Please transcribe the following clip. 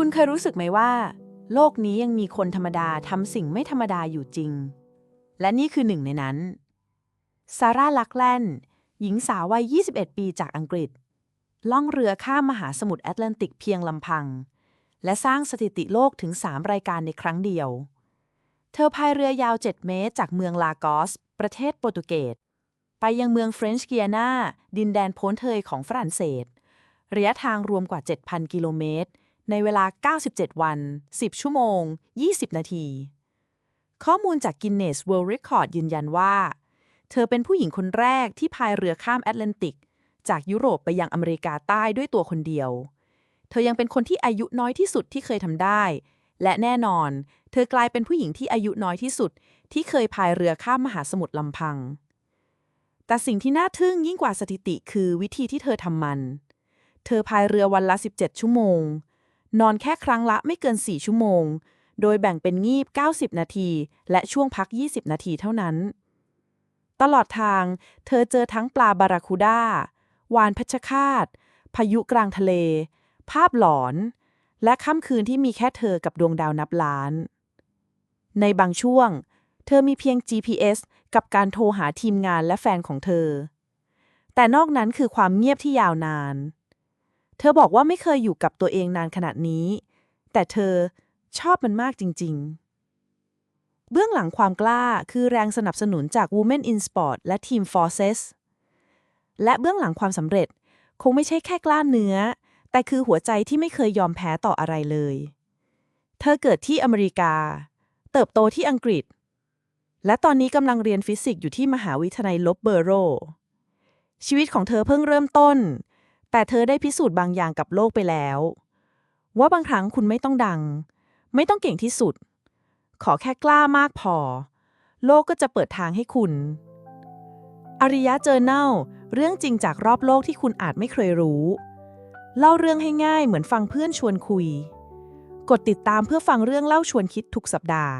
คุณเคยรู้สึกไหมว่า โลกนี้ยังมีคนธรรมดาทำสิ่งไม่ธรรมดาอยู่จริง และนี่คือหนึ่งในนั้น ซาร่าลักแลนหญิงสาววัย 21 ปีจากอังกฤษ ล่องเรือข้ามมหาสมุทรแอตแลนติกเพียงลำพัง และสร้างสถิติโลกถึง 3 รายการในครั้งเดียว เธอพายเรือยาว 7 เมตร จากเมืองลากอส ประเทศโปรตุเกส ไปยังเมืองเฟรนช์กิอานาดินแดนโพ้นเทยของฝรั่งเศส ระยะทางรวมกว่า 7,000 กิโลเมตร ในเวลา 97 วัน 10 ชั่วโมง 20 นาที ข้อมูลจาก Guinness World Record ยืนยันว่า เธอเป็นผู้หญิงคนแรกที่พายเรือข้ามแอตแลนติก จากยุโรปไปยังอเมริกาใต้ด้วยตัวคนเดียว เธอยังเป็นคนที่อายุน้อยที่สุดที่เคยทำได้ และแน่นอน เธอกลายเป็นผู้หญิงที่อายุน้อยที่สุด ที่เคยพายเรือข้ามมหาสมุทรลำพัง แต่สิ่งที่น่าทึ่งยิ่งกว่าสถิติคือวิธีที่เธอทำมัน เธอพายเรือวันละ 17 ชั่วโมง นอนแค่ครั้งละไม่เกิน 4 ชั่วโมง โดยแบ่งเป็นงีบ 90 นาที และช่วงพัก 20 นาทีเท่านั้น ตลอดทาง เธอเจอทั้งปลาบาราคูด้า วานเพชฌฆาต พายุกลางทะเล ภาพหลอน และค่ำคืนที่มีแค่เธอกับดวงดาวนับล้าน ในบางช่วง เธอมีเพียง GPS กับการโทรหาทีมงานและแฟนของเธอ แต่นอกนั้นคือความเงียบที่ยาวนาน เธอบอกว่าไม่เคยอยู่กับตัวเองนานขนาดนี้ แต่เธอชอบมันมากจริง ๆ เบื้องหลังความกล้าคือแรงสนับสนุนจาก Women in Sport และ Team Forces และเบื้องหลังความสำเร็จคงไม่ใช่แค่กล้าเนื้อ แต่คือหัวใจที่ไม่เคยยอมแพ้ต่ออะไรเลย เธอเกิดที่อเมริกา เติบโตที่อังกฤษ และตอนนี้กำลังเรียนฟิสิกส์อยู่ที่มหาวิทยาลัยลบเบอร์โรชีวิตของเธอเพิ่งเริ่มต้น แต่เธอได้พิสูจน์บางอย่างกับโลกไปแล้ว ว่าบางครั้งคุณไม่ต้องดัง ไม่ต้องเก่งที่สุด ขอแค่กล้ามากพอ โลกก็จะเปิดทางให้คุณ อริยะเจอเนลเรื่องจริงจากรอบโลกที่คุณอาจไม่เคยรู้ เล่าเรื่องให้ง่ายเหมือนฟังเพื่อนชวนคุย กดติดตามเพื่อฟังเรื่องเล่าชวนคิดทุกสัปดาห์